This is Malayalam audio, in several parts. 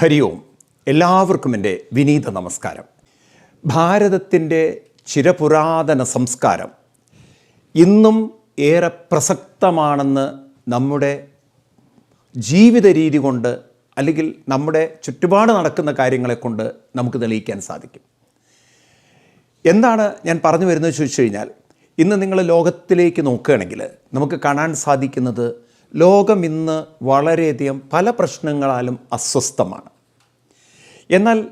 ഹരി ഓം എല്ലാവർക്കും എന്റെ വിനീത നമസ്കാരം. ഭാരതത്തിന്റെ ചിരപുരാതന സംസ്കാരം ഇന്നും ഏറെ പ്രസക്തമാണെന്ന് നമ്മുടെ ജീവിത രീതി കൊണ്ട് അല്ലെങ്കിൽ നമ്മുടെ ചുറ്റുപാട് നടക്കുന്ന കാര്യങ്ങളെ കൊണ്ട് നമുക്ക് തെളിയിക്കാൻ സാധിക്കും. എന്താണ് ഞാൻ പറഞ്ഞു വരുന്നത് ചോദിച്ചു കഴിഞ്ഞാൽ ഇന്ന് നിങ്ങൾ ലോകത്തിലേക്ക് നോക്കുകയാണെങ്കിൽ നമുക്ക് കാണാൻ സാധിക്കുന്നത് ലോകം ഇന്ന് വളരെയധികം പല പ്രശ്നങ്ങളാലും അസ്വസ്ഥമാണ്. എന്നാൽ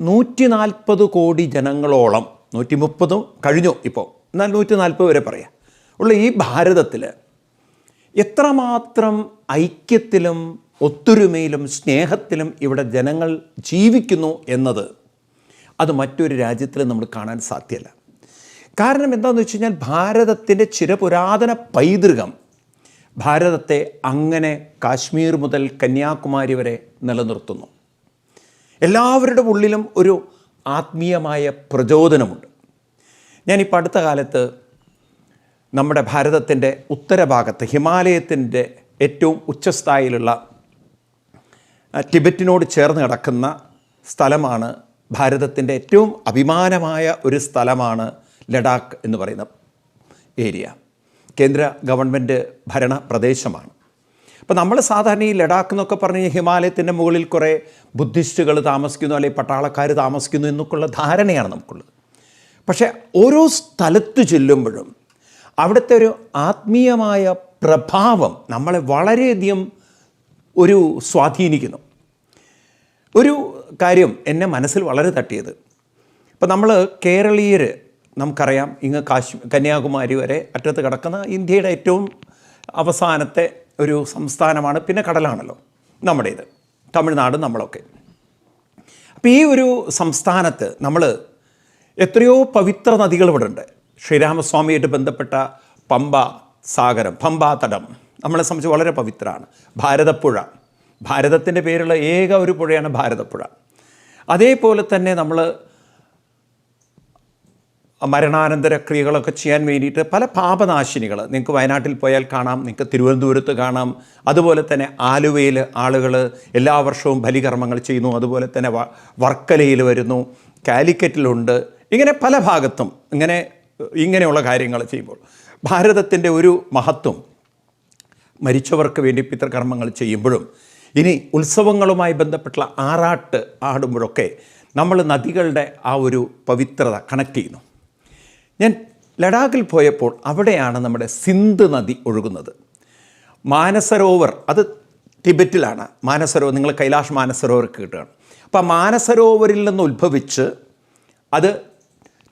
നൂറ്റി നാൽപ്പത് കോടി ജനങ്ങളോളം നൂറ്റി മുപ്പതും കഴിഞ്ഞു ഇപ്പോൾ എന്നാൽ നൂറ്റി നാൽപ്പത് വരെ പറയാം. ഉള്ള ഈ ഭാരതത്തിൽ എത്രമാത്രം ഐക്യത്തിലും ഒത്തൊരുമയിലും സ്നേഹത്തിലും ഇവിടെ ജനങ്ങൾ ജീവിക്കുന്നു എന്നത് അത് മറ്റൊരു രാജ്യത്തിൽ നമ്മൾ കാണാൻ സാധ്യമല്ല കാരണം എന്താണെന്ന് വെച്ച് കഴിഞ്ഞാൽ ഭാരതത്തിന്റെ ചിരപുരാതന പൈതൃകം ഭാരതത്തെ അങ്ങനെ കാശ്മീർ മുതൽ കന്യാകുമാരി വരെ നിലനിർത്തുന്നു. എല്ലാവരുടെ ഉള്ളിലും ഒരു ആത്മീയമായ പ്രചോദനമുണ്ട്. ഞാനിപ്പോൾ അടുത്ത കാലത്ത് നമ്മുടെ ഭാരതത്തിന്റെ ഉത്തരഭാഗത്ത് ഹിമാലയത്തിന്റെ ഏറ്റവും ഉച്ചസ്ഥായിലുള്ള ടിബറ്റിനോട് ചേർന്ന് കിടക്കുന്ന സ്ഥലമാണ് ഭാരതത്തിന്റെ ഏറ്റവും അഭിമാനമായ ഒരു സ്ഥലമാണ് ലഡാക്ക് എന്ന് പറയുന്ന ഏരിയ. കേന്ദ്ര ഗവൺമെന്റ് ഭരണ പ്രദേശമാണ്. അപ്പോൾ നമ്മൾ സാധാരണ ഈ ലഡാക്ക് എന്നൊക്കെ പറഞ്ഞ് ഹിമാലയത്തിന്റെ മുകളിൽ കുറേ ബുദ്ധിസ്റ്റുകൾ താമസിക്കുന്നു അല്ലെങ്കിൽ പട്ടാളക്കാർ താമസിക്കുന്നു എന്നൊക്കെയുള്ള ധാരണയാണ് നമുക്കുള്ളത്. പക്ഷേ ഓരോ സ്ഥലത്ത് ചെല്ലുമ്പോഴും അവിടുത്തെ ഒരു ആത്മീയമായ പ്രഭാവം നമ്മളെ വളരെയധികം ഒരു സ്വാധീനിക്കുന്നു. ഒരു കാര്യം എന്നെ മനസ്സിൽ വളരെ തട്ടിയത്. ഇപ്പം നമ്മൾ കേരളീയർ നമുക്കറിയാം ഇങ്ങ് കാശ്മീർ കന്യാകുമാരി വരെ അറ്റത്ത് കിടക്കുന്ന ഇന്ത്യയുടെ ഏറ്റവും അവസാനത്തെ ഒരു സംസ്ഥാനമാണ് പിന്നെ കടലാണല്ലോ നമ്മുടേത്. തമിഴ്നാട് നമ്മളൊക്കെ. അപ്പോൾ ഈ ഒരു സംസ്ഥാനത്ത് നമ്മൾ എത്രയോ പവിത്ര നദികൾ ഇവിടെ ഉണ്ട് ശ്രീരാമസ്വാമിയായിട്ട് ബന്ധപ്പെട്ട പമ്പ സാഗരം പമ്പാതടം നമ്മളെ സംബന്ധിച്ച് വളരെ പവിത്രമാണ്. ഭാരതപ്പുഴ ഭാരതത്തിന്റെ പേരുള്ള ഏക ഒരു പുഴയാണ് ഭാരതപ്പുഴ. അതേപോലെ തന്നെ നമ്മൾ മരണാനന്തര ക്രിയകളൊക്കെ ചെയ്യാൻ വേണ്ടിയിട്ട് പല പാപനാശിനികൾ നിങ്ങൾക്ക് വയനാട്ടിൽ പോയാൽ കാണാം നിങ്ങൾക്ക് തിരുവനന്തപുരത്ത് കാണാം. അതുപോലെ തന്നെ ആലുവയിൽ ആളുകൾ എല്ലാ വർഷവും ബലികർമ്മങ്ങൾ ചെയ്യുന്നു. അതുപോലെ തന്നെ വർക്കലയിൽ വരുന്നു കാലിക്കറ്റിലുണ്ട്. ഇങ്ങനെ പല ഭാഗത്തും ഇങ്ങനെ ഇങ്ങനെയുള്ള കാര്യങ്ങൾ ചെയ്യുമ്പോൾ ഭാരതത്തിന്റെ ഒരു മഹത്വം മരിച്ചവർക്ക് വേണ്ടി പിതൃകർമ്മങ്ങൾ ചെയ്യുമ്പോഴും ഇനി ഉത്സവങ്ങളുമായി ബന്ധപ്പെട്ടുള്ള ആറാട്ട് ആടുമ്പോഴൊക്കെ നമ്മൾ നദികളുടെ ആ ഒരു പവിത്രത കണക്ട് ചെയ്യുന്നു. ഞാൻ ലഡാക്കിൽ പോയപ്പോൾ അവിടെയാണ് നമ്മുടെ സിന്ധ് നദി ഒഴുകുന്നത്. മാനസരോവർ അത് ടിബറ്റിലാണ്. മാനസരോവർ നിങ്ങൾ കൈലാഷ് മാനസരോവർ കേട്ടുകയാണ്. അപ്പോൾ ആ മാനസരോവരിൽ നിന്ന് ഉത്ഭവിച്ച് അത്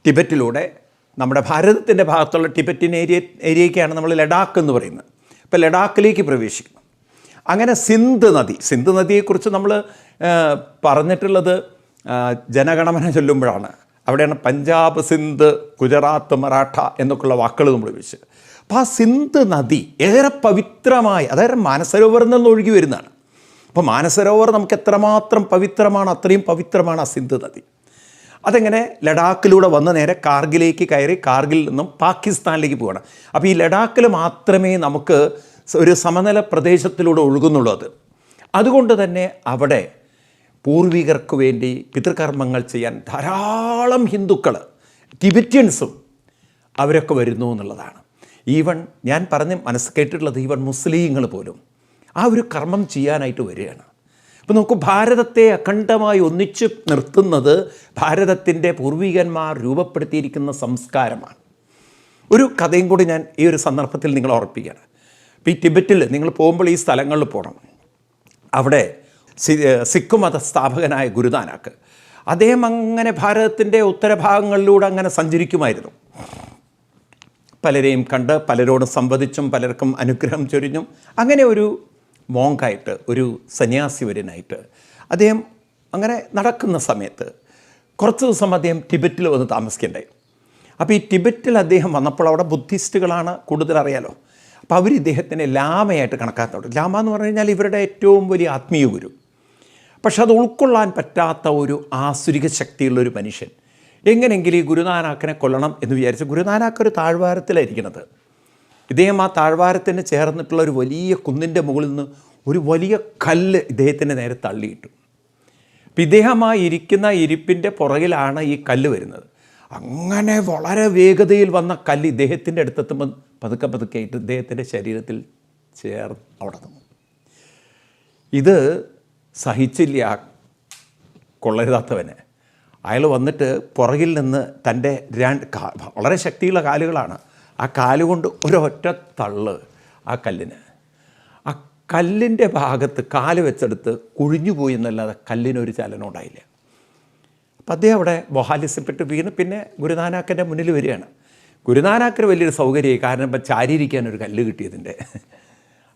ടിബറ്റിലൂടെ നമ്മുടെ ഭാരതത്തിന്റെ ഭാഗത്തുള്ള ടിബറ്റിൻ ഏരിയ ഏരിയയ്ക്കാണ് നമ്മൾ ലഡാക്ക് എന്ന് പറയുന്നത്. ഇപ്പോൾ ലഡാക്കിലേക്ക് പ്രവേശിക്കുന്നു. അങ്ങനെ സിന്ധ് നദി സിന്ധ് നദിയെക്കുറിച്ച് നമ്മൾ പറഞ്ഞിട്ടുള്ളത് ജനഗണമന ചൊല്ലുമ്പോഴാണ്. അവിടെയാണ് പഞ്ചാബ് സിന്ധ് ഗുജറാത്ത് മറാഠ എന്നൊക്കെയുള്ള വാക്കുകൾ നമ്മൾ ഉപയോഗിച്ച് അപ്പോൾ ആ സിന്ധ് നദി ഏറെ പവിത്രമായി അതായത് മാനസരോവറിൽ നിന്ന് ഒഴുകി വരുന്നതാണ്. അപ്പോൾ മാനസരോവർ നമുക്ക് എത്രമാത്രം പവിത്രമാണ് അത്രയും പവിത്രമാണ് ആ സിന്ധു നദി. അതെങ്ങനെ ലഡാക്കിലൂടെ വന്ന് നേരെ കാർഗിലേക്ക് കയറി കാർഗിലിൽ നിന്നും പാകിസ്ഥാനിലേക്ക് പോകണം അപ്പോൾ ഈ ലഡാക്കിൽ മാത്രമേ നമുക്ക് ഒരു സമനില പ്രദേശത്തിലൂടെ ഒഴുകുന്നുള്ളൂ അത്. അതുകൊണ്ട് തന്നെ അവിടെ പൂർവികർക്ക് വേണ്ടി പിതൃകർമ്മങ്ങൾ ചെയ്യാൻ ധാരാളം ഹിന്ദുക്കൾ ടിബറ്റിയൻസും അവരൊക്കെ വരുന്നു എന്നുള്ളതാണ്. ഈവൺ ഞാൻ പറഞ്ഞ് മനസ്സ് കേട്ടിട്ടുള്ളത് ഈവൺ മുസ്ലിങ്ങൾ പോലും ആ ഒരു കർമ്മം ചെയ്യാനായിട്ട് വരികയാണ്. അപ്പോൾ നമുക്ക് ഭാരതത്തെ അഖണ്ഡമായി ഒന്നിച്ച് നിർത്തുന്നത് ഭാരതത്തിന്റെ പൂർവികന്മാർ രൂപപ്പെടുത്തിയിരിക്കുന്ന സംസ്കാരമാണ്. ഒരു കഥയും കൂടി ഞാൻ ഈ ഒരു സന്ദർഭത്തിൽ നിങ്ങൾ ഓർപ്പിക്കുകയാണ്. ഇപ്പോൾ ഈ ടിബറ്റിൽ നിങ്ങൾ പോകുമ്പോൾ ഈ സ്ഥലങ്ങളിൽ പോകണം. അവിടെ സിഖ് മതസ്ഥാപകനായ ഗുരുനാനാക്ക്. അദ്ദേഹം അങ്ങനെ ഭാരതത്തിന്റെ ഉത്തരഭാഗങ്ങളിലൂടെ അങ്ങനെ സഞ്ചരിക്കുമായിരുന്നു. പലരെയും കണ്ട് പലരോടും സംവദിച്ചും പലർക്കും അനുഗ്രഹം ചൊരിഞ്ഞും അങ്ങനെ ഒരു മോങ്കായിട്ട് ഒരു സന്യാസിവരനായിട്ട് അദ്ദേഹം അങ്ങനെ നടക്കുന്ന സമയത്ത് കുറച്ച് ദിവസം അദ്ദേഹം ടിബറ്റിൽ വന്ന് താമസിക്കേണ്ടായി. അപ്പോൾ ഈ ടിബറ്റിൽ അദ്ദേഹം വന്നപ്പോൾ അവിടെ ബുദ്ധിസ്റ്റുകളാണ് കൂടുതൽ അറിയാലോ. അപ്പോൾ അവർ ഇദ്ദേഹത്തിനെ ലാമയായിട്ട് കണക്കാക്കുന്നുണ്ട്. ലാമ എന്ന് പറഞ്ഞു കഴിഞ്ഞാൽ ഇവരുടെ ഏറ്റവും വലിയ ആത്മീയ ഗുരു. പക്ഷെ അത് ഉൾക്കൊള്ളാൻ പറ്റാത്ത ഒരു ആസുരിക ശക്തിയുള്ളൊരു മനുഷ്യൻ. എങ്ങനെയെങ്കിലും ഈ ഗുരുനാനാക്കിനെ കൊല്ലണം എന്ന് വിചാരിച്ച് ഗുരുനാനാക്ക് ഒരു താഴ്വാരത്തിലായിരിക്കുന്നത് ഇദ്ദേഹം ആ താഴ്വാരത്തിന് ചേർന്നിട്ടുള്ള ഒരു വലിയ കുന്നിന്റെ മുകളിൽ നിന്ന് ഒരു വലിയ കല്ല് ഇദ്ദേഹത്തിന്റെ നേരെ തള്ളിയിട്ടു. അപ്പം ഇദ്ദേഹം ആ ഇരിക്കുന്ന ഇരിപ്പിന്റെ പുറകിലാണ് ഈ കല്ല് വരുന്നത്. അങ്ങനെ വളരെ വേഗതയിൽ വന്ന കല്ല് ഇദ്ദേഹത്തിന്റെ അടുത്തെത്തുമ്പോൾ പതുക്കെ പതുക്കെ ഇദ്ദേഹത്തിന്റെ ശരീരത്തിൽ ചേർന്ന് അവിടെ നിന്നു. ഇത് സഹിച്ചില്ല കൊള്ളരുതാത്തവന്. അയാൾ വന്നിട്ട് പുറകിൽ നിന്ന് തന്റെ രണ്ട് വളരെ ശക്തിയുള്ള കാലുകളാണ്. ആ കാലുകൊണ്ട് ഒരൊറ്റ തള്ള് ആ കല്ലിന്. ആ കല്ലിന്റെ ഭാഗത്ത് കാൽ വെച്ചെടുത്ത് കുഴിഞ്ഞുപോയി എന്നല്ലാതെ കല്ലിനൊരു ചലനം ഉണ്ടായില്ല. അപ്പം അദ്ദേഹം അവിടെ മൊഹാലിസ്യപ്പെട്ട് വീണ്. പിന്നെ ഗുരുനാനാക്കന്റെ മുന്നിൽ വരികയാണ്. ഗുരുനാനാക്കിന് വലിയൊരു സൗകര്യമായി. കാരണം ഇപ്പം ചാരിയിരിക്കാൻ ഒരു കല്ല് കിട്ടിയതിന്റെ.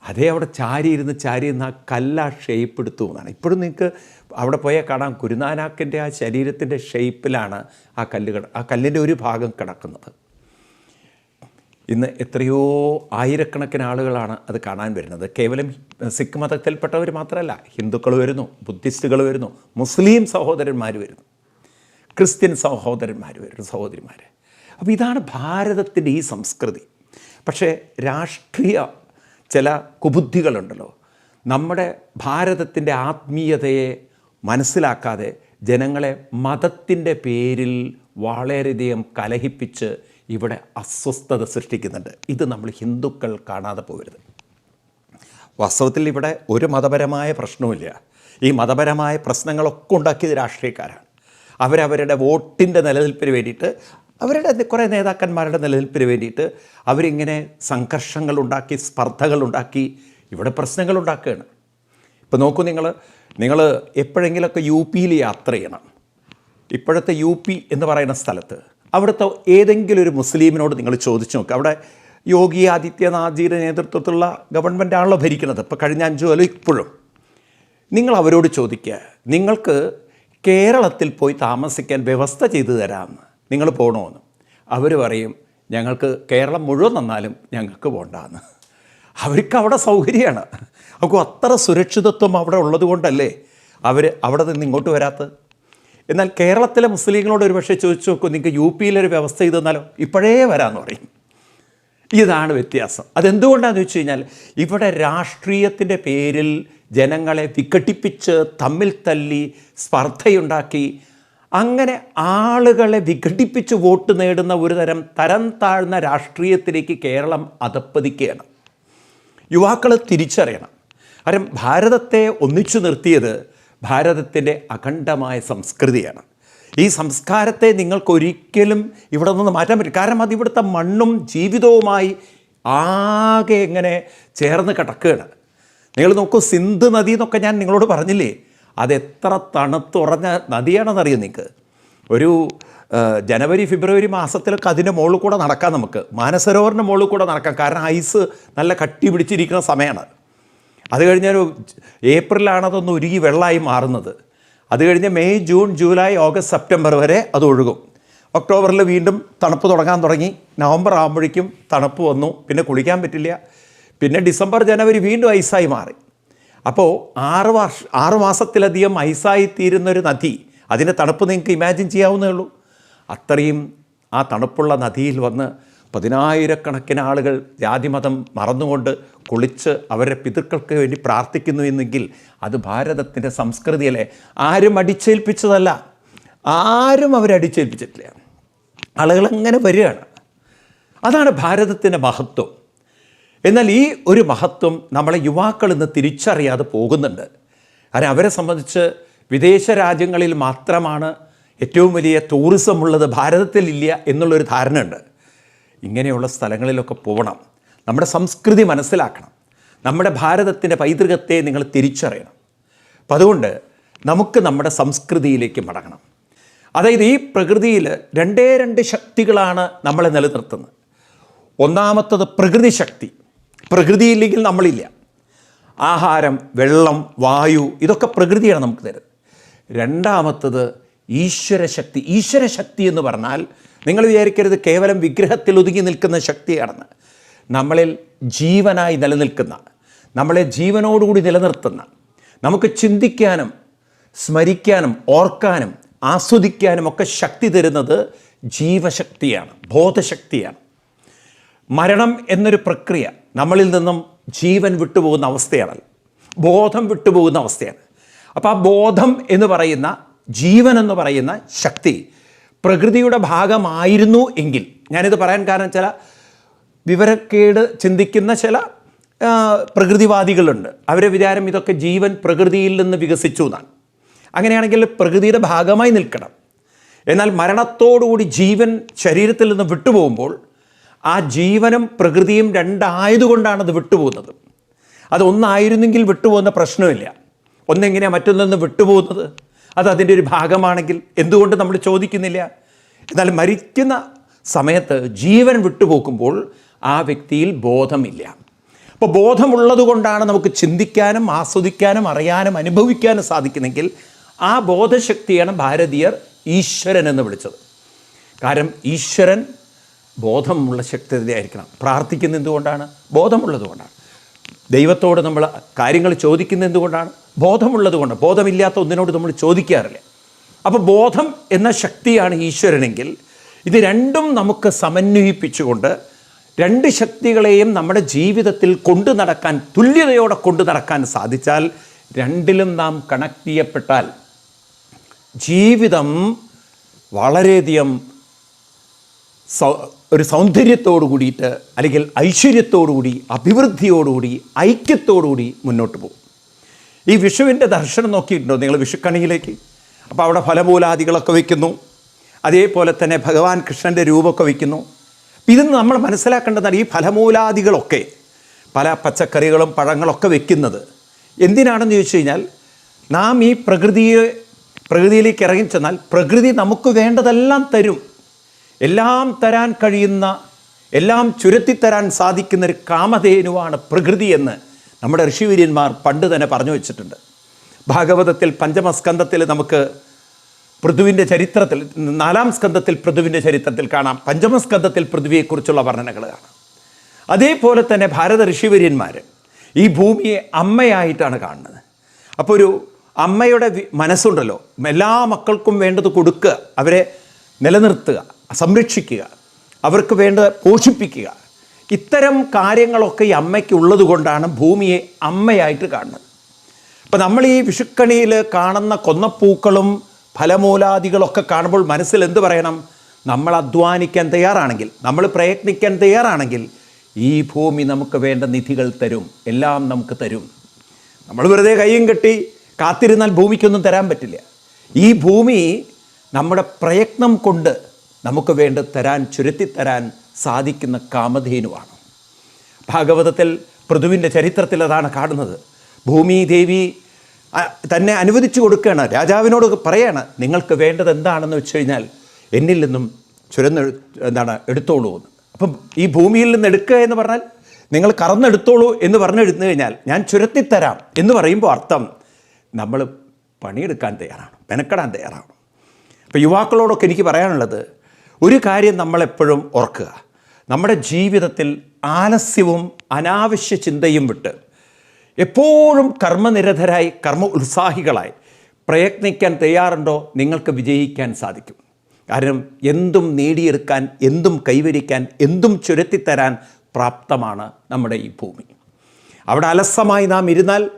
അതേ അവിടെ ചാരി ഇരുന്ന് ചാരി ഇരുന്ന് ആ കല്ല ഷേപ്പ് എടുത്തു എന്നാണ്. ഇപ്പോഴും നിങ്ങൾക്ക് അവിടെ പോയാൽ കാണാം ഗുരുനാനാക്കിന്റെ ആ ശരീരത്തിന്റെ ഷേപ്പിലാണ് ആ കല്ല് കിട ആ കല്ലിന്റെ ഒരു ഭാഗം കിടക്കുന്നത്. ഇന്ന് എത്രയോ ആയിരക്കണക്കിന് ആളുകളാണ് അത് കാണാൻ വരുന്നത്. കേവലം സിഖ് മതത്തിൽപ്പെട്ടവർ മാത്രമല്ല ഹിന്ദുക്കൾ വരുന്നു ബുദ്ധിസ്റ്റുകൾ വരുന്നു മുസ്ലിം സഹോദരന്മാർ വരുന്നു ക്രിസ്ത്യൻ സഹോദരന്മാർ വരുന്നു സഹോദരിമാർ. അപ്പോൾ ഇതാണ് ഭാരതത്തിന്റെ ഈ സംസ്കൃതി. പക്ഷേ രാഷ്ട്രീയ ചില കുബുദ്ധികളുണ്ടല്ലോ. നമ്മുടെ ഭാരതത്തിന്റെ ആത്മീയതയെ മനസ്സിലാക്കാതെ ജനങ്ങളെ മതത്തിന്റെ പേരിൽ വളരെയധികം കലഹിപ്പിച്ച് ഇവിടെ അസ്വസ്ഥത സൃഷ്ടിക്കുന്നുണ്ട്. ഇത് നമ്മൾ ഹിന്ദുക്കൾ കാണാതെ പോകരുത്. വാസ്തവത്തിൽ ഇവിടെ ഒരു മതപരമായ പ്രശ്നവുമില്ല. ഈ മതപരമായ പ്രശ്നങ്ങളൊക്കെ ഉണ്ടാക്കിയത് രാഷ്ട്രീയക്കാരാണ്. അവരവരുടെ വോട്ടിന്റെ നിലനിൽപ്പിന് വേണ്ടിയിട്ട് അവരുടെ കുറേ നേതാക്കന്മാരുടെ നിലനിൽപ്പിന് വേണ്ടിയിട്ട് അവരിങ്ങനെ സംഘർഷങ്ങൾ ഉണ്ടാക്കി സ്പർദ്ധകൾ ഉണ്ടാക്കി ഇവിടെ പ്രശ്നങ്ങൾ ഉണ്ടാക്കുകയാണ്. ഇപ്പോൾ നോക്കൂ നിങ്ങൾ നിങ്ങൾ എപ്പോഴെങ്കിലുമൊക്കെ യു പിയിൽ യാത്ര ചെയ്യണം. ഇപ്പോഴത്തെ യു പി എന്ന് പറയുന്ന സ്ഥലത്ത് അവിടുത്തെ ഏതെങ്കിലും ഒരു മുസ്ലിമിനോട് നിങ്ങൾ ചോദിച്ചു നോക്കുക അവിടെ യോഗി ആദിത്യനാഥിയുടെ നേതൃത്വത്തിലുള്ള ഗവൺമെന്റാണല്ലോ ഭരിക്കുന്നത്. ഇപ്പോൾ കഴിഞ്ഞ അഞ്ചു കൊല്ലം ഇപ്പോഴും. നിങ്ങൾ അവരോട് ചോദിക്കുക നിങ്ങൾക്ക് കേരളത്തിൽ പോയി താമസിക്കാൻ വ്യവസ്ഥ ചെയ്തു തരാമെന്ന്. നിങ്ങൾ പോകണമെന്ന് അവർ പറയും ഞങ്ങൾക്ക് കേരളം മുഴുവൻ നന്നാലും ഞങ്ങൾക്ക് പോകണ്ടെന്ന് അവർക്ക് അവിടെ സൗകര്യമാണ് അപ്പോൾ അത്ര സുരക്ഷിതത്വം അവിടെ ഉള്ളത് കൊണ്ടല്ലേ അവർ അവിടെ നിന്ന് ഇങ്ങോട്ട് വരാത്തത്? എന്നാൽ കേരളത്തിലെ മുസ്ലിങ്ങളോട് ഒരു പക്ഷേ ചോദിച്ചു നോക്കൂ നിങ്ങൾക്ക് യു പിയിലൊരു വ്യവസ്ഥ ചെയ്ത് തന്നാലോ? ഇപ്പോഴേ വരാമെന്ന് പറയും. ഇതാണ് വ്യത്യാസം. അതെന്തുകൊണ്ടാണെന്ന് വെച്ച് കഴിഞ്ഞാൽ ഇവിടെ രാഷ്ട്രീയത്തിന്റെ പേരിൽ ജനങ്ങളെ വിഘടിപ്പിച്ച് തമ്മിൽ തല്ലി സ്പർദ്ധയുണ്ടാക്കി അങ്ങനെ ആളുകളെ വിഘടിപ്പിച്ച് വോട്ട് നേടുന്ന ഒരു തരം തരം താഴ്ന്ന രാഷ്ട്രീയത്തിലേക്ക് കേരളം അതപ്പതിക്കുകയാണ്. യുവാക്കൾ തിരിച്ചറിയണം. കാരണം ഭാരതത്തെ ഒന്നിച്ചു നിർത്തിയത് ഭാരതത്തിന്റെ അഖണ്ഡമായ സംസ്കൃതിയാണ്. ഈ സംസ്കാരത്തെ നിങ്ങൾക്കൊരിക്കലും ഇവിടെ നിന്ന് മാറ്റാൻ പറ്റും കാരണം അത് ഇവിടുത്തെ മണ്ണും ജീവിതവുമായി ആകെ എങ്ങനെ ചേർന്ന് കിടക്കുകയാണ്. നിങ്ങൾ നോക്കൂ സിന്ധു നദി എന്നൊക്കെ ഞാൻ നിങ്ങളോട് പറഞ്ഞില്ലേ? അത് എത്ര തണുത്തുറഞ്ഞ നദിയാണെന്നറിയോ നിങ്ങൾക്ക് ഒരു ജനുവരി ഫെബ്രുവരി മാസത്തിലൊക്കെ അതിന്റെ മുകളിൽ കൂടെ നടക്കാം നമുക്ക്. മാനസരോവറിന്റെ മുകളിൽ കൂടെ നടക്കാം. കാരണം ഐസ് നല്ല കട്ടി പിടിച്ചിരിക്കുന്ന സമയമാണ്. അത് കഴിഞ്ഞൊരു ഏപ്രിലാണ് അതൊന്ന് ഉരുകി വെള്ളമായി മാറുന്നത്. അത് കഴിഞ്ഞ് May June July August September വരെ അത് ഒഴുകും. ഒക്ടോബറിൽ വീണ്ടും തണുപ്പ് തുടങ്ങാൻ തുടങ്ങി. നവംബർ ആകുമ്പോഴേക്കും തണുപ്പ് വന്നു. പിന്നെ കുളിക്കാൻ പറ്റില്ല. പിന്നെ ഡിസംബർ ജനുവരി വീണ്ടും ഐസായി മാറി. അപ്പോൾ ആറ് വർഷ ആറ് മാസത്തിലധികം ഐസായി തീരുന്ന ഒരു നദി അതിന്റെ തണുപ്പ് നിങ്ങൾക്ക് ഇമാജിൻ ചെയ്യാവുന്നേ ഉള്ളൂ. അത്രയും ആ തണുപ്പുള്ള നദിയിൽ വന്ന് പതിനായിരക്കണക്കിന് ആളുകൾ ജാതിമതം മറന്നുകൊണ്ട് കുളിച്ച് അവരുടെ പിതൃക്കൾക്ക് വേണ്ടി പ്രാർത്ഥിക്കുന്നു എന്നെങ്കിൽ അത് ഭാരതത്തിന്റെ സംസ്കൃതിയിലെ ആരും അടിച്ചേൽപ്പിച്ചതല്ല. ആരും അവരടിച്ചേൽപ്പിച്ചിട്ടില്ല ആളുകൾ അങ്ങനെ വരികയാണ്? അതാണ് ഭാരതത്തിന്റെ മഹത്വം. എന്നാൽ ഈ ഒരു മഹത്വം നമ്മളെ യുവാക്കൾ ഇന്ന് തിരിച്ചറിയാതെ പോകുന്നുണ്ട്. കാരണം അവരെ സംബന്ധിച്ച് വിദേശ രാജ്യങ്ങളിൽ മാത്രമാണ് ഏറ്റവും വലിയ ടൂറിസം ഉള്ളത് ഭാരതത്തിലില്ല എന്നുള്ളൊരു ധാരണയുണ്ട്. ഇങ്ങനെയുള്ള സ്ഥലങ്ങളിലൊക്കെ പോകണം നമ്മുടെ സംസ്കൃതി മനസ്സിലാക്കണം. നമ്മുടെ ഭാരതത്തിന്റെ പൈതൃകത്തെ നിങ്ങൾ തിരിച്ചറിയണം. അപ്പം അതുകൊണ്ട് നമുക്ക് നമ്മുടെ സംസ്കൃതിയിലേക്ക് മടങ്ങണം. അതായത് ഈ പ്രകൃതിയിൽ രണ്ടേ രണ്ട് ശക്തികളാണ് നമ്മളെ നിലനിർത്തുന്നത്. ഒന്നാമത്തത് പ്രകൃതി ശക്തി. പ്രകൃതിയില്ലെങ്കിൽ നമ്മളില്ല. ആഹാരം വെള്ളം വായു ഇതൊക്കെ പ്രകൃതിയാണ് നമുക്ക് തരുന്നത്. രണ്ടാമത്തത് ഈശ്വരശക്തി. ഈശ്വരശക്തി എന്ന് പറഞ്ഞാൽ നിങ്ങൾ വിചാരിക്കരുത് കേവലം വിഗ്രഹത്തിൽ ഒതുങ്ങി നിൽക്കുന്ന ശക്തിയാണെന്ന്. നമ്മളിൽ ജീവനായി നിലനിൽക്കുന്ന നമ്മളെ ജീവനോടുകൂടി നിലനിർത്തുന്ന നമുക്ക് ചിന്തിക്കാനും സ്മരിക്കാനും ഓർക്കാനും ആസ്വദിക്കാനും ഒക്കെ ശക്തി തരുന്നത് ജീവശക്തിയാണ് ബോധശക്തിയാണ്. മരണം എന്നൊരു പ്രക്രിയ നമ്മളിൽ നിന്നും ജീവൻ വിട്ടുപോകുന്ന അവസ്ഥയാണ് ബോധം വിട്ടുപോകുന്ന അവസ്ഥയാണ്. അപ്പോൾ ആ ബോധം എന്ന് പറയുന്ന ജീവൻ എന്ന് പറയുന്ന ശക്തി പ്രകൃതിയുടെ ഭാഗമായിരുന്നു എങ്കിൽ ഞാനിത് പറയാൻ കാരണം ചില വിവരക്കേട് ചിന്തിക്കുന്ന ചില പ്രകൃതിവാദികളുണ്ട്. അവരെ വിചാരം ഇതൊക്കെ ജീവൻ പ്രകൃതിയിൽ നിന്ന് വികസിച്ചു എന്നാണ്. അങ്ങനെയാണെങ്കിൽ പ്രകൃതിയുടെ ഭാഗമായി നിൽക്കണം. എന്നാൽ മരണത്തോടുകൂടി ജീവൻ ശരീരത്തിൽ നിന്ന് വിട്ടുപോകുമ്പോൾ ആ ജീവനും പ്രകൃതിയും രണ്ടായതുകൊണ്ടാണ് അത് വിട്ടുപോകുന്നത്. അത് ഒന്നായിരുന്നെങ്കിൽ വിട്ടുപോകുന്ന പ്രശ്നമില്ല. ഒന്നെങ്ങനെയാണ് മറ്റൊന്നൊന്ന് വിട്ടുപോകുന്നത്? അത് അതിന്റെ ഒരു ഭാഗമാണെങ്കിൽ എന്തുകൊണ്ട് നമ്മൾ ചോദിക്കുന്നില്ല? എന്നാൽ മരിക്കുന്ന സമയത്ത് ജീവൻ വിട്ടുപോക്കുമ്പോൾ ആ വ്യക്തിയിൽ ബോധമില്ല. അപ്പോൾ ബോധമുള്ളത് കൊണ്ടാണ് നമുക്ക് ചിന്തിക്കാനും ആസ്വദിക്കാനും അറിയാനും അനുഭവിക്കാനും സാധിക്കുന്നെങ്കിൽ ആ ബോധശക്തിയാണ് ഭാരതീയർ ഈശ്വരൻ എന്ന് വിളിച്ചത്. കാരണം ഈശ്വരൻ ബോധമുള്ള ശക്തതയായിരിക്കണം. പ്രാർത്ഥിക്കുന്ന എന്തുകൊണ്ടാണ് ബോധമുള്ളതുകൊണ്ടാണ്. ദൈവത്തോട് നമ്മൾ കാര്യങ്ങൾ ചോദിക്കുന്ന എന്തുകൊണ്ടാണ് ബോധമുള്ളത് കൊണ്ട് ബോധമില്ലാത്ത ഒന്നിനോട് നമ്മൾ ചോദിക്കാറില്ല. അപ്പോൾ ബോധം എന്ന ശക്തിയാണ് ഈശ്വരനെങ്കിൽ ഇത് രണ്ടും നമുക്ക് സമന്വയിപ്പിച്ചുകൊണ്ട് രണ്ട് ശക്തികളെയും നമ്മുടെ ജീവിതത്തിൽ കൊണ്ടു നടക്കാൻ തുല്യതയോടെ കൊണ്ടു നടക്കാൻ സാധിച്ചാൽ രണ്ടിലും നാം കണക്ട് ചെയ്യപ്പെട്ടാൽ ജീവിതം വളരെയധികം ഒരു സൗന്ദര്യത്തോടു കൂടിയിട്ട് അല്ലെങ്കിൽ ഐശ്വര്യത്തോടുകൂടി അഭിവൃദ്ധിയോടുകൂടി ഐക്യത്തോടുകൂടി മുന്നോട്ട് പോകും. ഈ വിഷുവിന്റെ ദർശനം നോക്കിയിട്ടുണ്ടോ നിങ്ങൾ വിഷുക്കണിയിലേക്ക്? അപ്പോൾ അവിടെ ഫലമൂലാദികളൊക്കെ വയ്ക്കുന്നു. അതേപോലെ തന്നെ ഭഗവാൻ കൃഷ്ണന്റെ രൂപമൊക്കെ വയ്ക്കുന്നു. ഇത് നമ്മൾ മനസ്സിലാക്കേണ്ടതാണ് ഈ ഫലമൂലാദികളൊക്കെ പല പച്ചക്കറികളും പഴങ്ങളൊക്കെ വെക്കുന്നത് എന്തിനാണെന്ന് ചോദിച്ചു കഴിഞ്ഞാൽ നാം ഈ പ്രകൃതിയെ പ്രകൃതിയിലേക്ക് ഇറങ്ങിച്ചെന്നാൽ പ്രകൃതി നമുക്ക് വേണ്ടതെല്ലാം തരും. എല്ലാം തരാൻ കഴിയുന്ന എല്ലാം ചുരത്തിത്തരാൻ സാധിക്കുന്ന ഒരു കാമധേനുവാണ് പ്രകൃതി എന്ന് നമ്മുടെ ഋഷിവര്യന്മാർ പണ്ട് തന്നെ പറഞ്ഞു വെച്ചിട്ടുണ്ട്. ഭാഗവതത്തിൽ പഞ്ചമസ്കന്ധത്തിൽ നമുക്ക് പൃഥുവിന്റെ ചരിത്രത്തിൽ നാലാം സ്കന്ധത്തിൽ പൃഥുവിന്റെ ചരിത്രത്തിൽ കാണാം. പഞ്ചമസ്കന്ധത്തിൽ പൃഥ്വിയെക്കുറിച്ചുള്ള വർണനകൾ കാണാം. അതേപോലെ തന്നെ ഭാരത ഋഷിവര്യന്മാർ ഈ ഭൂമിയെ അമ്മയായിട്ടാണ് കാണുന്നത്. അപ്പോൾ ഒരു അമ്മയുടെ മനസ്സുണ്ടല്ലോ. എല്ലാ മക്കൾക്കും വേണ്ടത് കൊടുക്കുക. അവരെ നിലനിർത്തുക സംരക്ഷിക്കുക അവർക്ക് വേണ്ട പോഷിപ്പിക്കുക. ഇത്തരം കാര്യങ്ങളൊക്കെ ഈ അമ്മയ്ക്ക് ഉള്ളത് കൊണ്ടാണ് ഭൂമിയെ അമ്മയായിട്ട് കാണുന്നത്. അപ്പം നമ്മൾ ഈ വിഷുക്കണിയിൽ കാണുന്ന കൊന്നപ്പൂക്കളും ഫലമൂലാദികളൊക്കെ കാണുമ്പോൾ മനസ്സിൽ എന്ത് പറയണം? നമ്മൾ അധ്വാനിക്കാൻ തയ്യാറാണെങ്കിൽ നമ്മൾ പ്രയത്നിക്കാൻ തയ്യാറാണെങ്കിൽ ഈ ഭൂമി നമുക്ക് വേണ്ട നിധികൾ തരും എല്ലാം നമുക്ക് തരും. നമ്മൾ വെറുതെ കയ്യും കെട്ടി കാത്തിരുന്നാൽ ഭൂമിക്കൊന്നും തരാൻ പറ്റില്ല. ഈ ഭൂമി നമ്മുടെ പ്രയത്നം കൊണ്ട് നമുക്ക് വേണ്ട തരാൻ ചുരുത്തിത്തരാൻ സാധിക്കുന്ന കാമധേനുവാണ്. ഭാഗവതത്തിൽ പൃഥുവിന്റെ ചരിത്രത്തിൽ അതാണ് കാണുന്നത്. ഭൂമി ദേവി തന്നെ അനുവദിച്ചു കൊടുക്കുകയാണ്. രാജാവിനോട് പറയാണ് നിങ്ങൾക്ക് വേണ്ടത് എന്താണെന്ന് വെച്ച് കഴിഞ്ഞാൽ എന്നിൽ നിന്നും ചുരന്ന് എന്താണ് എടുത്തോളൂ എന്ന്. അപ്പം ഈ ഭൂമിയിൽ നിന്ന് എടുക്കുക എന്ന് പറഞ്ഞാൽ നിങ്ങൾ കറന്നെടുത്തോളൂ എന്ന് പറഞ്ഞെടുത്തു കഴിഞ്ഞാൽ ഞാൻ ചുരത്തിത്തരാം എന്ന് പറയുമ്പോൾ അർത്ഥം നമ്മൾ പണിയെടുക്കാൻ തയ്യാറാണ് മെനക്കെടാൻ തയ്യാറാണ്. അപ്പോൾ യുവാക്കളോടൊക്കെ എനിക്ക് പറയാനുള്ളത് ഒരു കാര്യം നമ്മളെപ്പോഴും ഓർക്കുക. നമ്മുടെ ജീവിതത്തിൽ ആലസ്യവും അനാവശ്യ ചിന്തയും വിട്ട് എപ്പോഴും കർമ്മനിരതരായി കർമ്മ ഉത്സാഹികളായി പ്രയത്നിക്കാൻ തയ്യാറുണ്ടോ നിങ്ങൾക്ക് വിജയിക്കാൻ സാധിക്കും. കാരണം എന്തും നേടിയെടുക്കാൻ എന്തും കൈവരിക്കാൻ എന്തും ചുരത്തിത്തരാൻ പ്രാപ്തമാണ് നമ്മുടെ ഈ ഭൂമി. അവിടെ അലസമായി നാം ഇരുന്നാൽ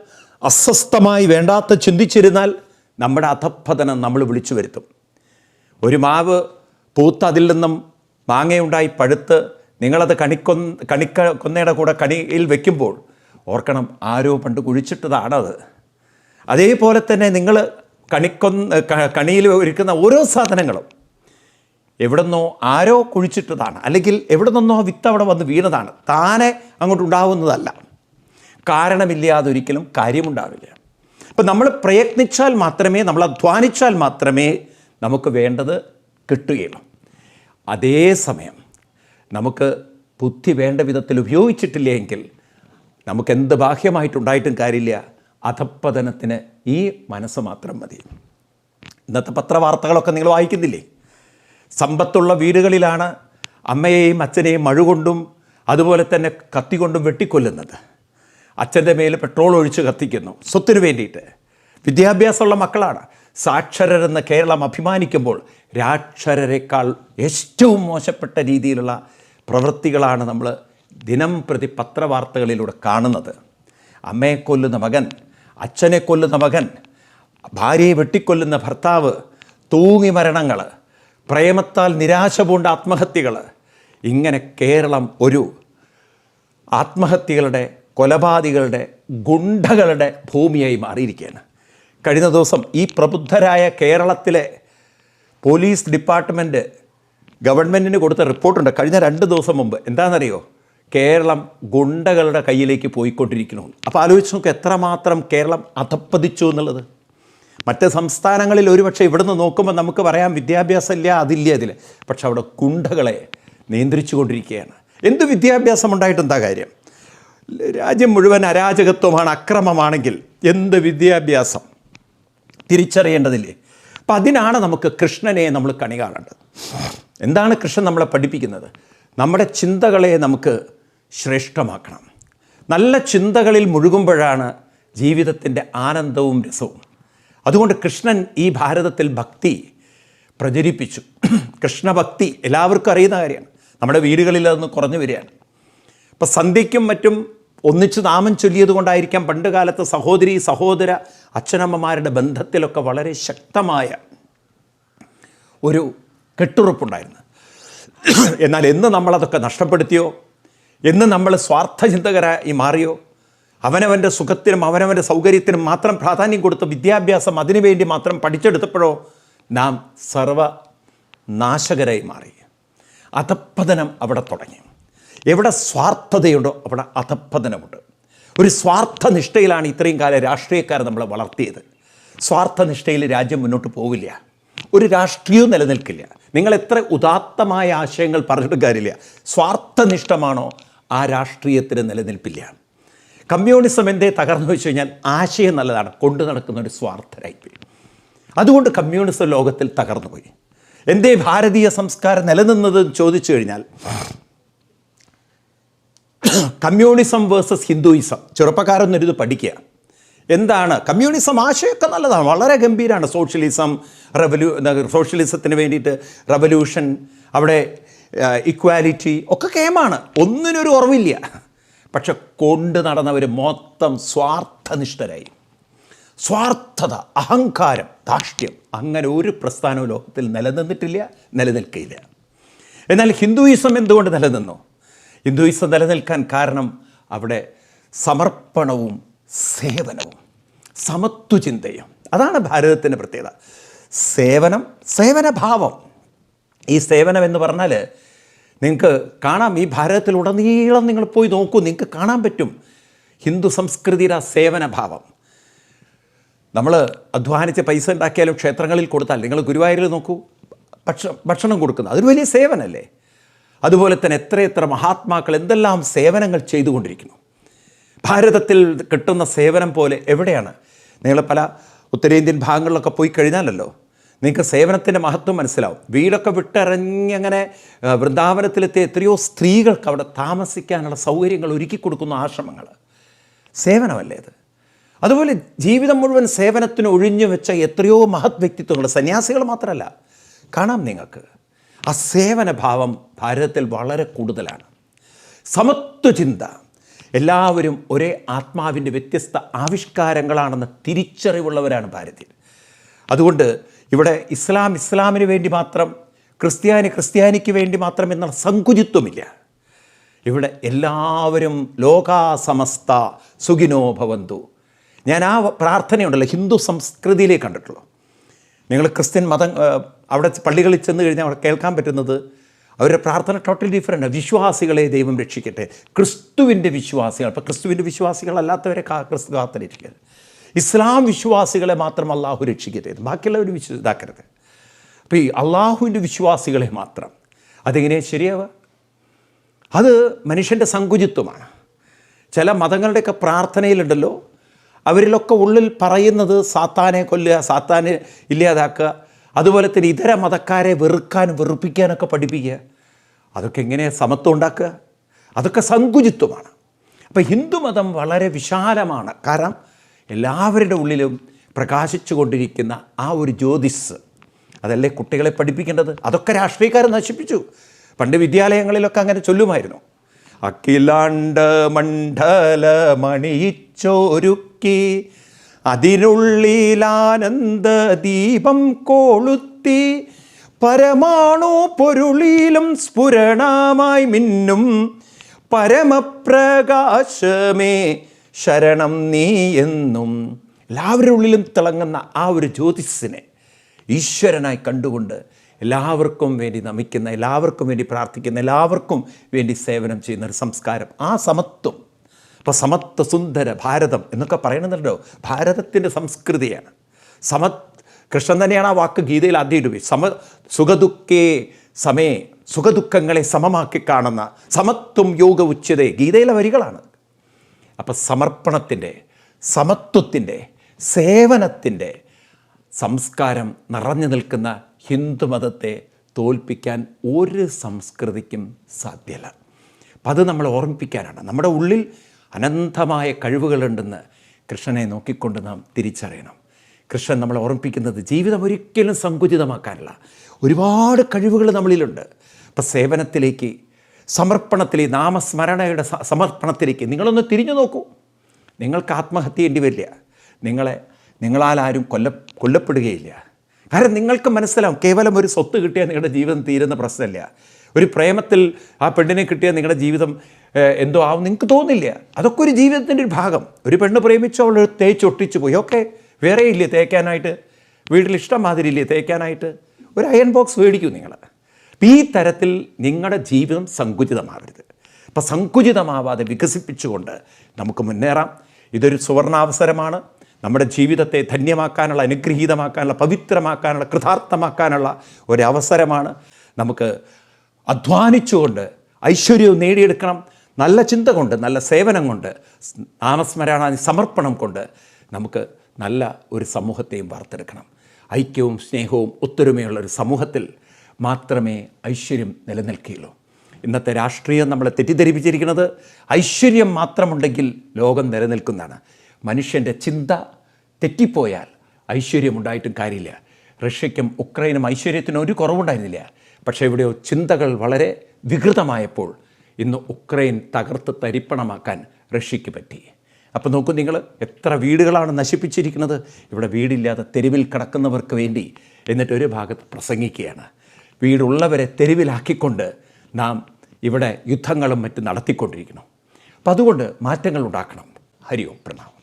അസ്വസ്ഥമായി വേണ്ടാത്ത ചിന്തിച്ചിരുന്നാൽ നമ്മുടെ അധപ്പതനം നമ്മൾ വിളിച്ചു വരുത്തും. ഒരു മാവ് പൂത്ത് അതിൽ നിന്നും മാങ്ങയുണ്ടായി പഴുത്ത് നിങ്ങളത് കണിക്കൊ കണിക്ക കൊന്നയുടെ കൂടെ കണിയിൽ വെക്കുമ്പോൾ ഓർക്കണം ആരോ പണ്ട് കുഴിച്ചിട്ടതാണത്. അതേപോലെ തന്നെ നിങ്ങൾ കണിക്കൊന്ന് കണിയിൽ ഒരുക്കുന്ന ഓരോ സാധനങ്ങളും എവിടുന്നോ ആരോ കുഴിച്ചിട്ടതാണ്. അല്ലെങ്കിൽ എവിടെ നിന്നോ വിത്ത് അവിടെ വന്ന് വീണതാണ്. താനെ അങ്ങോട്ട് ഉണ്ടാവുന്നതല്ല. കാരണമില്ലാതെ ഒരിക്കലും കാര്യമുണ്ടാവില്ല. അപ്പം നമ്മൾ പ്രയത്നിച്ചാൽ മാത്രമേ നമ്മൾ അധ്വാനിച്ചാൽ മാത്രമേ നമുക്ക് വേണ്ടത് കിട്ടുകയുള്ളൂ അതേസമയം നമുക്ക് ബുദ്ധി വേണ്ട വിധത്തിൽ ഉപയോഗിച്ചിട്ടില്ല എങ്കിൽ നമുക്ക് എന്ത് ബാഹ്യമായിട്ടുണ്ടായിട്ടും കാര്യമില്ല. അധപ്പതനത്തിന് ഈ മനസ്സ് മാത്രം മതി. ഇന്നത്തെ പത്രവാർത്തകളൊക്കെ നിങ്ങൾ വായിക്കുന്നില്ലേ? സമ്പത്തുള്ള വീടുകളിലാണ് അമ്മയെയും അച്ഛനെയും മഴ കൊണ്ടും അതുപോലെ തന്നെ കത്തികൊണ്ടും വെട്ടിക്കൊല്ലുന്നത്. അച്ഛന്റെ മേൽ പെട്രോൾ ഒഴിച്ച് കത്തിക്കുന്നു. സ്വത്തിന് വേണ്ടിയിട്ട്. വിദ്യാഭ്യാസമുള്ള മക്കളാണ്. സാക്ഷരരെന്ന് കേരളം അഭിമാനിക്കുമ്പോൾ രാക്ഷരരെക്കാൾ ഏറ്റവും മോശപ്പെട്ട രീതിയിലുള്ള പ്രവൃത്തികളാണ് നമ്മൾ ദിനം പ്രതി പത്രവാർത്തകളിലൂടെ കാണുന്നത്. അമ്മയെ കൊല്ലുന്ന മകൻ അച്ഛനെ കൊല്ലുന്ന മകൻ ഭാര്യയെ വെട്ടിക്കൊല്ലുന്ന ഭർത്താവ് തൂങ്ങി മരണങ്ങൾ പ്രേമത്താൽ നിരാശ പൂണ്ട ആത്മഹത്യകൾ ഇങ്ങനെ കേരളം ഒരു ആത്മഹത്യകളുടെ കൊലപാതകളുടെ ഗുണ്ടകളുടെ ഭൂമിയായി മാറിയിരിക്കുകയാണ്. കഴിഞ്ഞ ദിവസം ഈ പ്രബുദ്ധരായ കേരളത്തിലെ പോലീസ് ഡിപ്പാർട്ട്മെന്റ് ഗവൺമെന്റിന് കൊടുത്ത റിപ്പോർട്ടുണ്ട്. കഴിഞ്ഞ രണ്ട് ദിവസം മുമ്പ്. എന്താണെന്നറിയോ? കേരളം ഗുണ്ടകളുടെ കയ്യിലേക്ക് പോയിക്കൊണ്ടിരിക്കുന്നു. അപ്പോൾ ആലോചിച്ച് നോക്ക് എത്രമാത്രം കേരളം അധപ്പതിച്ചു എന്നുള്ളത്. മറ്റ് സംസ്ഥാനങ്ങളിൽ ഒരുപക്ഷെ ഇവിടുന്ന് നോക്കുമ്പോൾ നമുക്ക് പറയാം വിദ്യാഭ്യാസം ഇല്ല അതില്ല അതിൽ പക്ഷെ അവിടെ ഗുണ്ടകളെ നിയന്ത്രിച്ചു കൊണ്ടിരിക്കുകയാണ് എന്ത് വിദ്യാഭ്യാസം ഉണ്ടായിട്ട് എന്താ കാര്യം? രാജ്യം മുഴുവൻ അരാജകത്വമാണ് അക്രമമാണെങ്കിൽ എന്ത് വിദ്യാഭ്യാസം? തിരിച്ചറിയേണ്ടതില്ലേ? അപ്പം അതിനാണ് നമുക്ക് കൃഷ്ണനെ നമ്മൾ കണി കാണേണ്ടത്. എന്താണ് കൃഷ്ണൻ നമ്മളെ പഠിപ്പിക്കുന്നത്? നമ്മുടെ ചിന്തകളെ നമുക്ക് ശ്രേഷ്ഠമാക്കണം. നല്ല ചിന്തകളിൽ മുഴുകുമ്പോഴാണ് ജീവിതത്തിന്റെ ആനന്ദവും രസവും. അതുകൊണ്ട് കൃഷ്ണൻ ഈ ഭാരതത്തിൽ ഭക്തി പ്രചരിപ്പിച്ചു. കൃഷ്ണഭക്തി എല്ലാവർക്കും അറിയുന്ന കാര്യമാണ്. നമ്മുടെ വീടുകളിൽ അതൊന്ന് കുറഞ്ഞു വരികയാണ്. ഇപ്പം സന്ധ്യയ്ക്കും മറ്റും ഒന്നിച്ച് നാമം ചൊല്ലിയത് കൊണ്ടായിരിക്കാം പണ്ട് കാലത്ത് സഹോദരി സഹോദര അച്ഛനമ്മമാരുടെ ബന്ധത്തിലൊക്കെ വളരെ ശക്തമായ ഒരു കെട്ടുറപ്പുണ്ടായിരുന്നു. എന്നാൽ എന്ന് നമ്മളതൊക്കെ നഷ്ടപ്പെടുത്തിയോ? എന്ന് നമ്മൾ സ്വാർത്ഥചിന്തകരായി മാറിയോ? അവനവന്റെ സുഖത്തിനും അവനവന്റെ സൗകര്യത്തിനും മാത്രം പ്രാധാന്യം കൊടുത്ത് വിദ്യാഭ്യാസം അതിനുവേണ്ടി മാത്രം പഠിച്ചെടുത്തപ്പോഴോ നാം സർവ നാശകരായി മാറി. അധപ്പതനം അവിടെ തുടങ്ങി. എവിടെ സ്വാർത്ഥതയുണ്ടോ അവിടെ അധപ്പതനമുണ്ട് ഒരു സ്വാർത്ഥനിഷ്ഠയിലാണ് ഇത്രയും കാലം രാഷ്ട്രീയക്കാരെ നമ്മളെ വളർത്തിയത്. സ്വാർത്ഥനിഷ്ഠയിൽ രാജ്യം മുന്നോട്ട് പോവില്ല. ഒരു രാഷ്ട്രീയവും നിലനിൽക്കില്ല. നിങ്ങൾ എത്ര ഉദാത്തമായ ആശയങ്ങൾ പറഞ്ഞിട്ട് കാര്യമില്ല. സ്വാർത്ഥനിഷ്ഠമാണോ? ആ രാഷ്ട്രീയത്തിന് നിലനിൽപ്പില്ല. കമ്മ്യൂണിസം എന്തേ തകർന്നു വെച്ച് കഴിഞ്ഞാൽ ആശയം നല്ലതാണ്. കൊണ്ടു നടക്കുന്ന ഒരു സ്വാർത്ഥരായിപ്പോയി. അതുകൊണ്ട് കമ്മ്യൂണിസം ലോകത്തിൽ തകർന്നുപോയി. എന്തേ ഭാരതീയ സംസ്കാരം നിലനിന്നത് എന്ന് ചോദിച്ചു കഴിഞ്ഞാൽ കമ്മ്യൂണിസം വേഴ്സസ് ഹിന്ദുയിസം. ചെറുപ്പക്കാരൊന്നും ഇത് പഠിക്കുക. എന്താണ്? കമ്മ്യൂണിസം ആശയമൊക്കെ നല്ലതാണ്. വളരെ ഗംഭീരമാണ് സോഷ്യലിസം റെവല്യൂ സോഷ്യലിസത്തിന് വേണ്ടിയിട്ട് റവല്യൂഷൻ അവിടെ ഇക്വാലിറ്റി ഒക്കെ കേമാണ്. ഒന്നിനൊരു ഉറവില്ല പക്ഷെ കൊണ്ട് നടന്നവർ മൊത്തം സ്വാർത്ഥനിഷ്ഠരായി. സ്വാർത്ഥത അഹങ്കാരം ധാഷ്ട്യം അങ്ങനെ ഒരു പ്രസ്ഥാനവും ലോകത്തിൽ നിലനിന്നിട്ടില്ല നിലനിൽക്കില്ല. എന്നാൽ ഹിന്ദുയിസം എന്തുകൊണ്ട് നിലനിന്നു? ഹിന്ദുയിസം നിലനിൽക്കാൻ കാരണം അവിടെ സമർപ്പണവും സേവനവും സമത്വചിന്തയും. അതാണ് ഭാരതത്തിന്റെ പ്രത്യേകത. സേവനം സേവനഭാവം. ഈ സേവനം എന്ന് പറഞ്ഞാൽ നിങ്ങൾക്ക് കാണാം ഈ ഭാരതത്തിലുടനീളം നിങ്ങൾ പോയി നോക്കൂ നിങ്ങൾക്ക് കാണാൻ പറ്റും. ഹിന്ദു സംസ്കൃതിയുടെ ആ സേവനഭാവം. നമ്മൾ അധ്വാനിച്ച് പൈസ ഉണ്ടാക്കിയാലും ക്ഷേത്രങ്ങളിൽ കൊടുത്താൽ നിങ്ങൾ ഗുരുവായൂരിൽ നോക്കൂ ഭക്ഷണം ഭക്ഷണം കൊടുക്കുന്നത്. അതൊരു വലിയ സേവനമല്ലേ അതുപോലെ തന്നെ എത്രയെത്ര മഹാത്മാക്കൾ എന്തെല്ലാം സേവനങ്ങൾ ചെയ്തുകൊണ്ടിരിക്കുന്നു. ഭാരതത്തിൽ കിട്ടുന്ന സേവനം പോലെ എവിടെയാണ്? നിങ്ങൾ പല ഉത്തരേന്ത്യൻ ഭാഗങ്ങളിലൊക്കെ പോയി കഴിഞ്ഞാലല്ലോ നിങ്ങൾക്ക് സേവനത്തിന്റെ മഹത്വം മനസ്സിലാവും. വീടൊക്കെ വിട്ടിറങ്ങിയങ്ങനെ വൃന്ദാവനത്തിലെത്തിയ എത്രയോ സ്ത്രീകൾക്ക് അവിടെ താമസിക്കാനുള്ള സൗകര്യങ്ങൾ ഒരുക്കി കൊടുക്കുന്ന ആശ്രമങ്ങൾ. സേവനമല്ലേ അത്? അതുപോലെ ജീവിതം മുഴുവൻ സേവനത്തിന് ഒഴിഞ്ഞു വെച്ച എത്രയോ മഹത് വ്യക്തിത്വങ്ങൾ സന്യാസികൾ മാത്രമല്ല. കാണാം നിങ്ങൾക്ക്. ആ സേവനഭാവം ഭാരതത്തിൽ വളരെ കൂടുതലാണ്. സമത്വചിന്ത. എല്ലാവരും ഒരേ ആത്മാവിന്റെ വ്യത്യസ്ത ആവിഷ്കാരങ്ങളാണെന്ന തിരിച്ചറിവുള്ളവരാണ് ഭാരതീയർ. അതുകൊണ്ട് ഇവിടെ ഇസ്ലാം ഇസ്ലാമിന് വേണ്ടി മാത്രം ക്രിസ്ത്യാനി ക്രിസ്ത്യാനിക്ക് വേണ്ടി മാത്രം എന്നുള്ള സങ്കുചിത്വമില്ല. ഇവിടെ എല്ലാവരും ലോകാസമസ്ത സുഖിനോ ഭവന്തു. ഞാൻ ആ പ്രാർത്ഥനയുണ്ടല്ലോ ഹിന്ദു സംസ്കൃതിയിലേ കണ്ടിട്ടുള്ളൂ. നിങ്ങൾ ക്രിസ്ത്യൻ മതം അവിടെ പള്ളികളിൽ ചെന്ന് കഴിഞ്ഞാൽ അവിടെ കേൾക്കാൻ പറ്റുന്നത് അവരുടെ പ്രാർത്ഥന ടോട്ടൽ ഡിഫറെന്റ് വിശ്വാസികളെ ദൈവം രക്ഷിക്കട്ടെ. ക്രിസ്തുവിന്റെ വിശ്വാസികൾ. അപ്പോൾ ക്രിസ്തുവിന്റെ വിശ്വാസികളല്ലാത്തവരെ കാ ക്രിസ്തു കാത്തിരിക്കരുത്. ഇസ്ലാം വിശ്വാസികളെ മാത്രം അള്ളാഹു രക്ഷിക്കരുത്. ബാക്കിയുള്ളവർ വിശ്വ ഇതാക്കരുത്. അപ്പോൾ ഈ അള്ളാഹുവിന്റെ വിശ്വാസികളെ മാത്രം. അതെങ്ങനെ? ശരിയാവുക അത് മനുഷ്യന്റെ സങ്കുചിത്വമാണ്. ചില മതങ്ങളുടെയൊക്കെ പ്രാർത്ഥനയിലുണ്ടല്ലോ. അവരിലൊക്കെ ഉള്ളിൽ പറയുന്നത് സാത്താനെ കൊല്ലുക സാത്താനെ ഇല്ലാതാക്കുക. അതുപോലെ തന്നെ ഇതര മതക്കാരെ വെറുക്കാനും വെറുപ്പിക്കാനൊക്കെ പഠിപ്പിക്കുക. അതൊക്കെ എങ്ങനെ സമത്വം ഉണ്ടാക്കുക? അതൊക്കെ സങ്കുചിത്വമാണ്. അപ്പോൾ ഹിന്ദുമതം വളരെ വിശാലമാണ്. കാരണം എല്ലാവരുടെ ഉള്ളിലും പ്രകാശിച്ചു കൊണ്ടിരിക്കുന്ന ആ ഒരു ജ്യോതിസ്. അതല്ലേ കുട്ടികളെ പഠിപ്പിക്കേണ്ടത്? അതൊക്കെ രാഷ്ട്രീയക്കാർ നശിപ്പിച്ചു. പണ്ട് വിദ്യാലയങ്ങളിലൊക്കെ അങ്ങനെ ചൊല്ലുമായിരുന്നു. അഖിലാണ്ട് മണ്ഡല മണിയിച്ചോരുക്കി അതിനുള്ളിലാനന്ദ ദീപം കോളുത്തി പരമാണു പൊരുളിലും സ്ഫുരണമായി മിന്നും പരമപ്രകാശമേ ശരണം നീ എന്നും. എല്ലാവരുടെ ഉള്ളിലും തിളങ്ങുന്ന ആ ഒരു ജ്യോതിസിനെ ഈശ്വരനായി കണ്ടുകൊണ്ട് എല്ലാവർക്കും വേണ്ടി നമിക്കുന്ന എല്ലാവർക്കും വേണ്ടി പ്രാർത്ഥിക്കുന്ന എല്ലാവർക്കും വേണ്ടി സേവനം ചെയ്യുന്ന ഒരു സംസ്കാരം. ആ സമത്വം അപ്പോൾ സമത്വ സുന്ദര ഭാരതം എന്നൊക്കെ പറയണമെന്നുണ്ടോ ഭാരതത്തിന്റെ സംസ്കൃതിയാണ്. സമത് കൃഷ്ണൻ തന്നെയാണ് ആ വാക്ക് ഗീതയിൽ ആദ്യം ഇടുവി. സമ സുഖദുഃഖേ സമേ സുഖദുഃഖങ്ങളെ സമമാക്കി കാണുന്ന സമത്വം യോഗ ഉച്ചത ഗീതയിലെ വരികളാണ്. അപ്പം സമർപ്പണത്തിന്റെ സമത്വത്തിന്റെ സേവനത്തിന്റെ സംസ്കാരം നിറഞ്ഞു നിൽക്കുന്ന ഹിന്ദുമതത്തെ തോൽപ്പിക്കാൻ ഒരു സംസ്കൃതിക്കും സാധ്യമല്ല അപ്പം അത് നമ്മൾ ഓർമ്മിപ്പിക്കാനാണ്. നമ്മുടെ ഉള്ളിൽ അനന്തമായ കഴിവുകളുണ്ടെന്ന് കൃഷ്ണനെ നോക്കിക്കൊണ്ട് നാം തിരിച്ചറിയണം. കൃഷ്ണൻ നമ്മളെ ഓർമ്മിപ്പിക്കുന്നത് ജീവിതം ഒരിക്കലും സങ്കുചിതമാക്കാനുള്ള ഒരുപാട് കഴിവുകൾ നമ്മളിലുണ്ട്. ഇപ്പം സേവനത്തിലേക്ക് സമർപ്പണത്തിലേക്ക് നാമസ്മരണയുടെ സമർപ്പണത്തിലേക്ക് നിങ്ങളൊന്ന് തിരിഞ്ഞു നോക്കൂ. നിങ്ങൾക്ക് ആത്മഹത്യ ചെയ്യേണ്ടി വരില്ല. നിങ്ങളെ നിങ്ങളാൽ ആരും കൊല്ല കൊല്ലപ്പെടുകയില്ല. കാരണം നിങ്ങൾക്ക് മനസ്സിലാവും കേവലം ഒരു സ്വത്ത് കിട്ടിയാൽ നിങ്ങളുടെ ജീവിതം തീരുന്ന പ്രശ്നമില്ല. ഒരു പ്രേമത്തിൽ ആ പെണ്ണിനെ കിട്ടിയ നിങ്ങളുടെ ജീവിതം എന്തോ ആവും നിങ്ങൾക്ക് തോന്നില്ല. അതൊക്കെ ഒരു ജീവിതത്തിന്റെ ഒരു ഭാഗം. ഒരു പെണ്ണ് പ്രേമിച്ചോ അവൾ തേച്ചൊട്ടിച്ചു പോയി. ഓക്കെ വേറെ ഇല്ലേ തേക്കാനായിട്ട്? വീട്ടിൽ ഇഷ്ടം മാതിരി ഇല്ലേ തേക്കാനായിട്ട്? ഒരു അയൺ ബോക്സ് മേടിക്കൂ നിങ്ങൾ. ഈ തരത്തിൽ നിങ്ങളുടെ ജീവിതം സങ്കുചിതമാവരുത്. അപ്പം സങ്കുചിതമാവാതെ വികസിപ്പിച്ചുകൊണ്ട് നമുക്ക് മുന്നേറാം. ഇതൊരു സുവർണാവസരമാണ്. നമ്മുടെ ജീവിതത്തെ ധന്യമാക്കാനുള്ള അനുഗ്രഹീതമാക്കാനുള്ള പവിത്രമാക്കാനുള്ള കൃതാർത്ഥമാക്കാനുള്ള ഒരവസരമാണ് നമുക്ക് അധ്വാനിച്ചുകൊണ്ട് ഐശ്വര്യവും നേടിയെടുക്കണം. നല്ല ചിന്ത കൊണ്ട് നല്ല സേവനം കൊണ്ട് നാമസ്മരണ സമർപ്പണം കൊണ്ട് നമുക്ക് നല്ല ഒരു സമൂഹത്തെയും വാർത്തെടുക്കണം. ഐക്യവും സ്നേഹവും ഒത്തൊരുമയുള്ള ഒരു സമൂഹത്തിൽ മാത്രമേ ഐശ്വര്യം നിലനിൽക്കുകയുള്ളൂ. ഇന്നത്തെ രാഷ്ട്രീയം നമ്മളെ തെറ്റിദ്ധരിപ്പിച്ചിരിക്കുന്നത് ഐശ്വര്യം മാത്രമുണ്ടെങ്കിൽ ലോകം നിലനിൽക്കുന്നതാണ്. മനുഷ്യന്റെ ചിന്ത തെറ്റിപ്പോയാൽ ഐശ്വര്യം ഉണ്ടായിട്ടും കാര്യമില്ല. റഷ്യയ്ക്കും ഉക്രൈനും ഐശ്വര്യത്തിന് ഒരു കുറവുണ്ടായിരുന്നില്ല. പക്ഷേ ഇവിടെ ചിന്തകൾ വളരെ വികൃതമായപ്പോൾ ഇന്ന് ഉക്രൈൻ തകർത്ത് തരിപ്പണമാക്കാൻ റഷ്യയ്ക്ക് പറ്റി. അപ്പോൾ നോക്കൂ നിങ്ങൾ എത്ര വീടുകളാണ് നശിപ്പിച്ചിരിക്കുന്നത്? ഇവിടെ വീടില്ലാതെ തെരുവിൽ കിടക്കുന്നവർക്ക് വേണ്ടി എന്നിട്ട് ഒരു ഭാഗത്ത് പ്രസംഗിക്കുകയാണ്. വീടുള്ളവരെ തെരുവിലാക്കിക്കൊണ്ട് നാം ഇവിടെ യുദ്ധങ്ങളും മറ്റും നടത്തിക്കൊണ്ടിരിക്കണം അപ്പം അതുകൊണ്ട് മാറ്റങ്ങൾ ഉണ്ടാക്കണം. ഹരി പ്രണാമം.